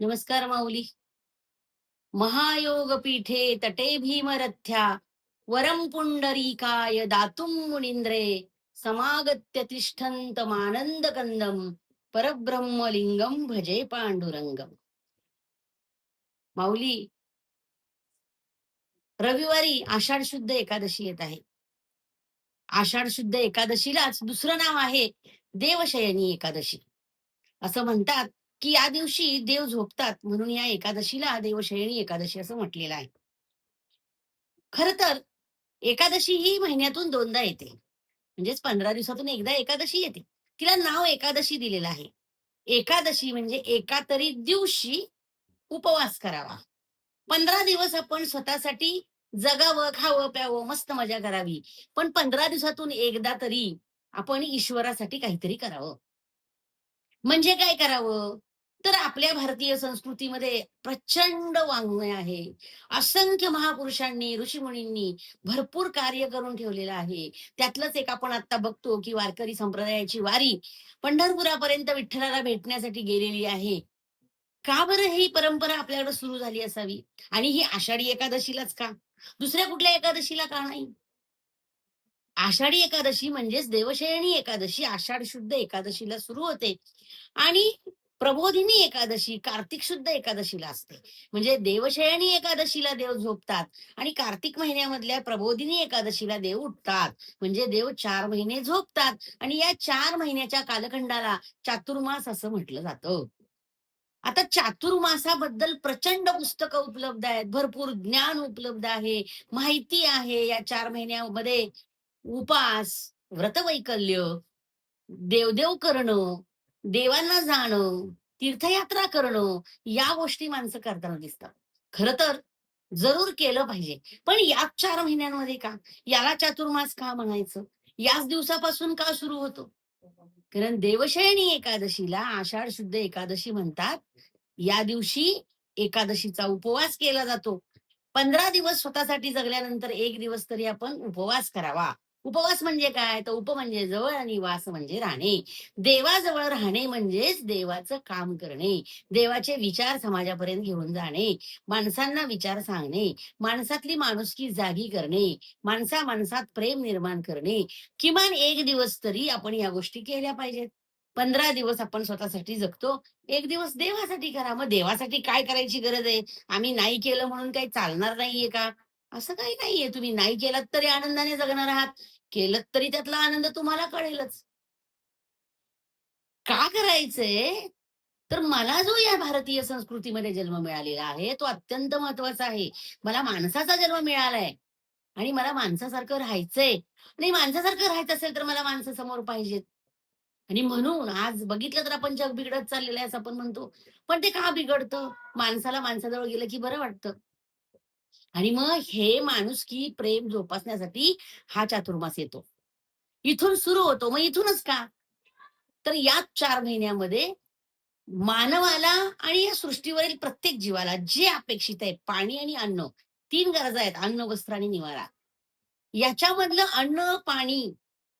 नमस्कार माऊली. महायोग पीठे तटे भीमरथ्या वरम पुंडरीकाय दातुम मुनिंद्रे समागत्य तिष्ठंत मानंद कंदम परब्रह्मलिंगम भजे पांडुरंगम माऊली रविवारी आषाढ शुद्ध एकादशी येत आहे. आषाढ शुद्ध एकादशीलाच दुसरं नाव आहे देवशयनी एकादशी. असं म्हणतात की या दिवशी देव झोपतात म्हणून या एकादशीला देवशयनी एकादशी असं म्हटलेलं आहे. खर तर एकादशी ही महिन्यातून दोनदा येते. म्हणजेच पंधरा दिवसातून एकदा एकादशी येते. तिला नाव एकादशी दिलेलं आहे. एकादशी म्हणजे एका तरी दिवशी उपवास करावा. पंधरा दिवस आपण स्वतःसाठी जगावं खावं प्यावं मस्त मजा करावी. पण पंधरा दिवसातून एकदा तरी आपण ईश्वरासाठी काहीतरी करावं. म्हणजे काय करावं? तर आपल्या भारतीय संस्कृतीमध्ये प्रचंड वाङ्मय आहे. असंख्य महापुरुषांनी ऋषीमुनींनी भरपूर कार्य करून ठेवलेलं आहे. त्यातलंच एक आपण आता बघतो की वारकरी संप्रदायाची वारी पंढरपुरापर्यंत विठ्ठलाला भेटण्यासाठी गेलेली आहे. का बरं ही परंपरा आपल्याकडे सुरू झाली असावी? आणि ही आषाढी एकादशीलाच का? दुसऱ्या कुठल्या एकादशीला का नाही? आषाढी एकादशी म्हणजेच देवशयनी एकादशी आषाढ शुद्ध एकादशीला सुरू होते. आणि प्रबोधिनी एकादशी कार्तिक शुद्ध एकादशीला असते. म्हणजे देवशयनी एकादशीला देव झोपतात आणि कार्तिक महिन्यामधल्या प्रबोधिनी एकादशीला देव उठतात. म्हणजे देव चार महिने झोपतात आणि या चार महिन्याच्या कालखंडाला चातुर्मास असं म्हटलं जातं. आता चातुर्मासाबद्दल प्रचंड पुस्तकं उपलब्ध आहेत. भरपूर ज्ञान उपलब्ध आहे. माहिती आहे या चार महिन्यामध्ये. उपास व्रतवैकल्य देवदेव करणं देवांना जाणं तीर्थयात्रा करणं या गोष्टी माणसं करताना दिसतात. खर तर जरूर केलं पाहिजे. पण याच चार महिन्यांमध्ये का? याला चातुर्मास का म्हणायचं? याच दिवसापासून का सुरू होतो? कारण देवशयनी एकादशीला आषाढ शुद्ध एकादशी म्हणतात. या दिवशी एकादशीचा उपवास केला जातो. पंधरा दिवस स्वतःसाठी जगल्यानंतर एक दिवस तरी आपण उपवास करावा. उपवास म्हणजे काय? तर उप म्हणजे जवळ आणि वास म्हणजे राहणे. देवाजवळ राहणे म्हणजेच देवाचं काम करणे. देवाचे विचार समाजापर्यंत घेऊन जाणे. माणसांना विचार सांगणे. माणसातली माणुसकी जागी करणे. माणसा माणसात प्रेम निर्माण करणे. किमान एक दिवस तरी आपण या गोष्टी केल्या पाहिजेत. पंधरा दिवस आपण स्वतःसाठी जगतो. एक दिवस देवासाठी करा. मग देवासाठी काय करायची गरज आहे? आम्ही नाही केलं म्हणून काही चालणार नाहीये का? असं काही नाहीये. तुम्ही नाही केलात तरी आनंदाने जगणार आहात. केलं तरी त्यातला आनंद तुम्हाला कळेलच. का करायचंय तर मला जो या भारतीय संस्कृतीमध्ये जन्म मिळालेला आहे तो अत्यंत महत्त्वाचा आहे. मला माणसाचा जन्म मिळालाय आणि मला माणसासारखं राहायचंय. आणि माणसासारखं राहायचं असेल तर मला माणसासमोर पाहिजेत. आणि म्हणून आज बघितलं तर आपण जग बिघडत चाललेलं आहे असं आपण म्हणतो. पण ते का बिघडतं? माणसाला माणसाजवळ गेलं की बरं वाटतं. आणि मग हे माणूस की प्रेम जोपासण्यासाठी हा चातुर्मास येतो. इथून सुरू होतो. मग इथूनच का? तर या चार महिन्यामध्ये मानवाला आणि या सृष्टीवरील प्रत्येक जीवाला जे अपेक्षित आहे पाणी आणि अन्न तीन गरजा आहेत. अन्न वस्त्र आणि निवारा. याच्यामधलं अन्न पाणी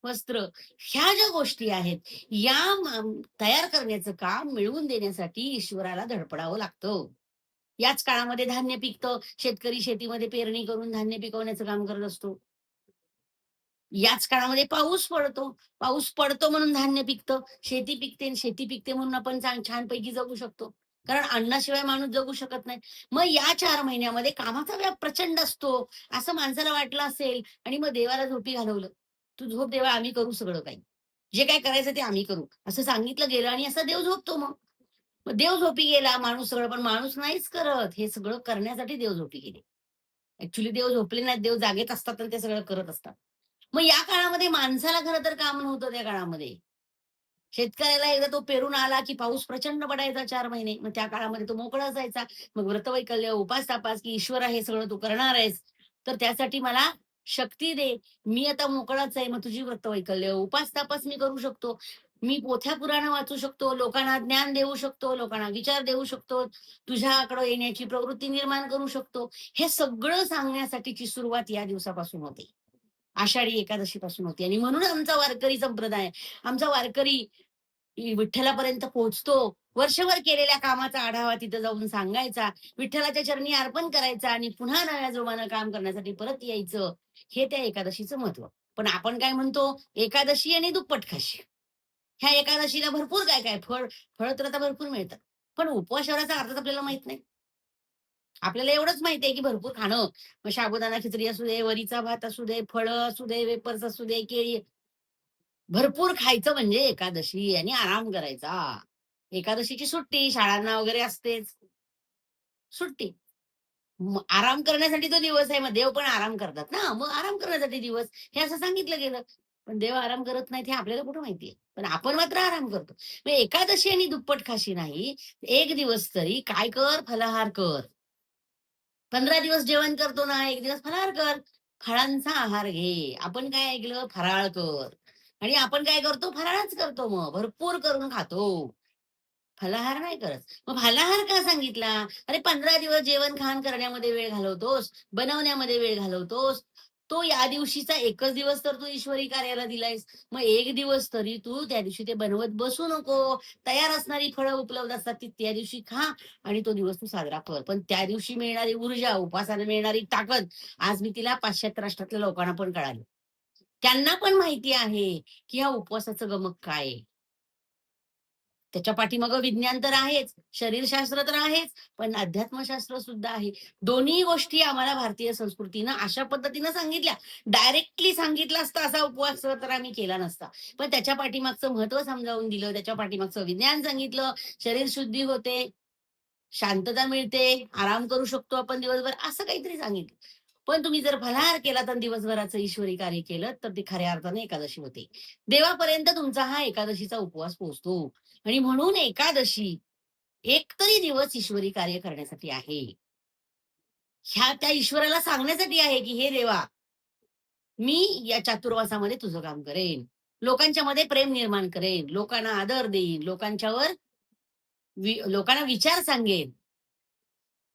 वस्त्र ह्या ज्या गोष्टी आहेत या तयार करण्याचं काम मिळवून देण्यासाठी ईश्वराला धडपडावं लागतं. याच काळामध्ये धान्य पिकतं. शेतकरी शेतीमध्ये पेरणी करून धान्य पिकवण्याचं काम करत असतो. याच काळामध्ये पाऊस पडतो. पाऊस पडतो म्हणून धान्य पिकतं. शेती पिकते शेती पिकते म्हणून आपण छानपैकी जगू शकतो. कारण अन्नाशिवाय माणूस जगू शकत नाही. मग या चार महिन्यामध्ये कामाचा व्याप प्रचंड असतो. असं माणसाला वाटलं असेल आणि मग देवाला झोपी घालवलं. तू झोप देवा आम्ही करू सगळं काही. जे काय करायचं ते आम्ही करू. असं सांगितलं गेलं आणि असा देव झोपतो मग. मग देव झोपी गेला माणूस सगळं पण माणूस नाहीच करत. हे सगळं करण्यासाठी देव झोपी गेले. ऍक्च्युली देव झोपले नाहीत देव जागेत असतात आणि ते सगळं करत असतात. मग या काळामध्ये माणसाला खरं तर काम नव्हतं त्या काळामध्ये. शेतकऱ्याला एकदा तो पेरून आला की पाऊस प्रचंड पडायचा चार महिने. मग त्या काळामध्ये तो मोकळा असायचा. मग व्रतवैकल्य उपास तापास की ईश्वर हे सगळं तू करणार आहेस. तर त्यासाठी मला शक्ती दे. मी आता मोकळाच आहे मग तुझी व्रतवैकल्य उपास तापास मी करू शकतो. मी पोथ्या पुराणं वाचू शकतो लोकांना ज्ञान देऊ शकतो लोकांना विचार देऊ शकतो तुझ्याकडे येण्याची प्रवृत्ती निर्माण करू शकतो. हे सगळं सांगण्यासाठीची सुरुवात या दिवसापासून होते. आषाढी एकादशी पासून होती. आणि म्हणून आमचा वारकरी संप्रदाय आमचा वारकरी विठ्ठलापर्यंत पोहोचतो. वर्षभर केलेल्या कामाचा आढावा तिथं जाऊन सांगायचा. विठ्ठलाच्या चरणी अर्पण करायचा आणि पुन्हा नव्या जोमानं काम करण्यासाठी परत यायचं. हे त्या एकादशीचं महत्त्व पण आपण काय म्हणतो? एकादशी आणि दुप्पट खाशी. ह्या एकादशीला भरपूर काय काय फळ फळ तर आता भरपूर मिळतात. पण उपवासाचा अर्थ आपल्याला माहीत नाही. आपल्याला एवढंच माहिती आहे की भरपूर खाणं. मग साबुदाणा खिचडी असू दे वरीचा भात असू दे फळं असू दे वेपर्स असू दे केळी. भरपूर खायचं म्हणजे एकादशी आणि आराम करायचा. एकादशीची सुट्टी शाळांना वगैरे असतेच. सुट्टी. आराम करण्यासाठी तो दिवस आहे मग देव पण आराम करतात ना. मग आराम करण्यासाठी दिवस. हे असं सांगितलं गेलं. पण देव आराम करत नाही ते आपल्याला कुठं माहितीये? पण आपण मात्र आराम करतो. एकादशी आणि दुप्पट खाशी नाही एक दिवस तरी काय कर? फलाहार कर. पंधरा दिवस जेवण करतो ना एक दिवस फलाहार कर. फळांचा आहार घे. आपण काय ऐकलं? फराळ कर. आणि आपण काय करतो? फराळच करतो मग. भरपूर करून खातो. फलाहार नाही करत. मग फलाहार का सांगितला? अरे पंधरा दिवस जेवण खाण करण्यामध्ये वेळ घालवतोस. बनवण्यामध्ये वेळ घालवतोस. तो या दिवशीचा एकच दिवस तर तू ईश्वरी कार्याला दिलायस. मग एक दिवस तरी तू त्या दिवशी ते बनवत बसू नको. तयार असणारी फळं उपलब्ध असतात ती त्या दिवशी खा आणि तो दिवस तू साजरा कर. पण त्या दिवशी मिळणारी ऊर्जा उपासाने मिळणारी ताकद आज मी तिला पाश्चात्य राष्ट्रातल्या लोकांना पण कळाली. त्यांना पण माहिती आहे की ह्या उपवासाचं गमक काय आहे. त्याच्या पाठीमागं विज्ञान तर आहेच शरीरशास्त्र तर आहेच पण अध्यात्मशास्त्र सुद्धा आहे. दोन्ही गोष्टी आम्हाला भारतीय संस्कृतीनं अशा पद्धतीनं सांगितल्या. डायरेक्टली सांगितलं असतं असा उपवास तर आम्ही केला नसता. पण त्याच्या पाठीमागचं महत्त्व समजावून दिलं त्याच्या पाठीमागचं विज्ञान सांगितलं शरीर शुद्धी होते शांतता मिळते आराम करू शकतो आपण दिवसभर असं काहीतरी सांगितलं. पण तुम्ही जर फलाहार केला तर दिवसभराचं ईश्वरी कार्य केलं तर ते खऱ्या अर्थाने एकादशी होते. देवापर्यंत तुमचा हा एकादशीचा उपवास पोहोचतो. आणि म्हणून एकादशी एक तरी दिवस ईश्वरी कार्य करण्यासाठी आहे. ह्या त्या ईश्वराला सांगण्यासाठी आहे की हे देवा मी या चातुर्वासामध्ये तुझं काम करेन. लोकांच्या मध्ये प्रेम निर्माण करेन. लोकांना आदर देईन. लोकांच्यावर वि- लोकांना विचार सांगेन.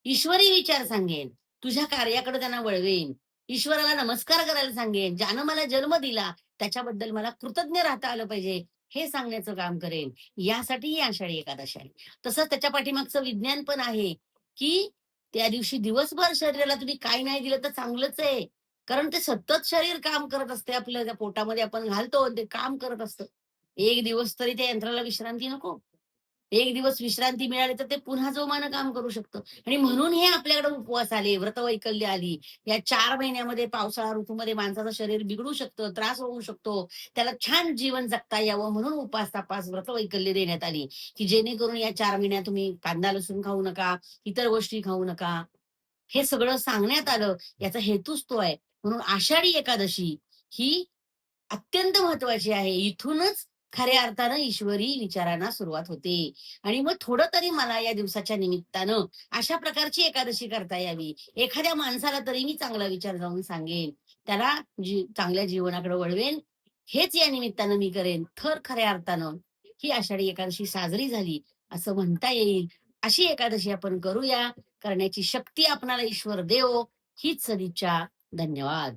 ईश्वरी विचार सांगेन. तुझ्या कार्याकडे त्यांना वळवेन. ईश्वराला नमस्कार करायला सांगेन. ज्यानं मला जन्म दिला त्याच्याबद्दल मला कृतज्ञ राहता आलं पाहिजे. हे सांगण्याचं काम करेल यासाठी ही आषाढी एकादशी आहे. तसंच त्याच्या पाठीमागचं विज्ञान पण आहे की त्या दिवशी दिवसभर शरीराला तुम्ही काय नाही दिलं तर चांगलंच आहे. कारण ते सतत शरीर काम करत असते आपल्या त्या पोटामध्ये आपण घालतो ते काम करत असतं. एक दिवस तरी त्या यंत्राला विश्रांती नको. एक दिवस विश्रांती मिळाली तर ते पुन्हा जोमानं काम करू शकतं. आणि म्हणून हे आपल्याकडे उपवास आले व्रतवैकल्य आली. या चार महिन्यामध्ये पावसाळा ऋतूमध्ये माणसाचं शरीर बिघडू शकतं त्रास होऊ शकतो. त्याला छान जीवन जगता यावं म्हणून उपास तपास व्रतवैकल्य देण्यात आली. की जेणेकरून या चार महिन्यात तुम्ही कांदा लसूण खाऊ नका इतर गोष्टी खाऊ नका. हे सगळं सांगण्यात आलं याचा हेतूच तो आहे. म्हणून आषाढी एकादशी ही अत्यंत महत्वाची आहे. इथूनच खऱ्या अर्थानं ईश्वरी विचारांना सुरुवात होते. आणि मग थोडं तरी मला या दिवसाच्या निमित्तानं अशा प्रकारची एकादशी करता यावी. एखाद्या माणसाला तरी मी चांगला विचार जाऊन सांगेन. त्याला जी चांगल्या जीवनाकडे वळवेन. हेच या निमित्तानं मी करेन. थर खऱ्या अर्थानं ही आषाढी एकादशी साजरी झाली असं म्हणता येईल. अशी एकादशी आपण करूया. करण्याची शक्ती आपणाला ईश्वर देव. हीच सदिच्छा. धन्यवाद.